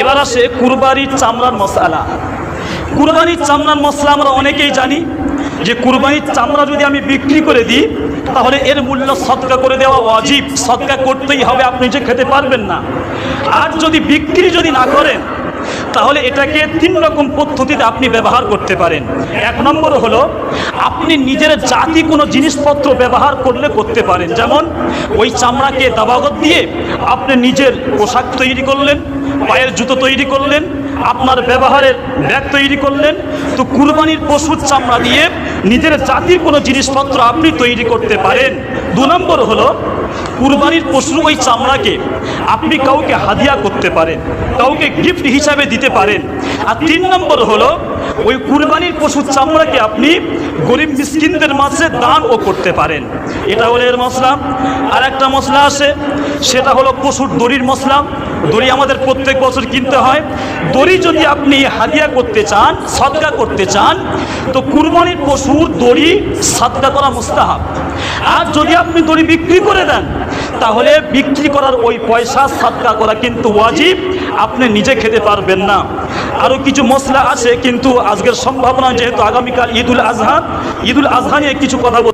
এবার আসে কুরবানির চামড়ার মশলা। কুরবানির চামড়ার মশলা আমরা অনেকেই জানি যে কুরবানির চামড়া যদি আমি বিক্রি করে দিই, তাহলে এর মূল্য সৎকা করে দেওয়া অজীব সৎকা করতেই হবে, আপনি যে খেতে পারবেন না। আর যদি বিক্রি যদি না করেন তাহলে এটাকে তিন রকম পদ্ধতিতে আপনি ব্যবহার করতে পারেন। এক নম্বর হল, আপনি নিজের জাতি কোনো জিনিসপত্র ব্যবহার করলে করতে পারেন। যেমন, ওই চামড়াকে দাবাগত দিয়ে আপনি নিজের পোশাক তৈরি করলেন, পায়ের জুতো তৈরি করলেন আপনার ব্যবহারের ব্যাগ তৈরি করলেন, তো কুরবানির পশুর চামড়া দিয়ে নিজের জাতির কোনো জিনিসপত্র আপনি তৈরি করতে পারেন। দু নম্বর হলো, কুরবানির পশুর ওই চামড়াকে আপনি কাউকে হাদিয়া করতে পারেন, কাউকে গিফট হিসাবে দিতে পারেন। আর তিন নম্বর হলো ওই কুরবানির পশুর চামড়াকে আপনি গরিব মিসকিনদের মাঝে দানও করতে পারেন। এটা হলো এর মশলা। আর একটা মশলা আছে, সেটা হলো পশুর দড়ির মশলা। দড়ি আমাদের প্রত্যেক বছর কিনতে হয়। দড়ি যদি আপনি হাদিয়া করতে চান সদকা করতে চান, তো কুরবানির পশুর দড়ি সদকা করা মুস্তাহাব। আর যদি আপনি দড়ি বিক্রি করে দেন তাহলে বিক্রি করার ওই পয়সা, সাতকা করা কিন্তু ওয়াজিব। আপনি নিজে খেতে পারবেন না। আরও কিছু মশলা আছে, কিন্তু আজকের সম্ভাবনা যেহেতু আগামীকাল ঈদুল আজহা ঈদুল আজহা নিয়ে কিছু কথা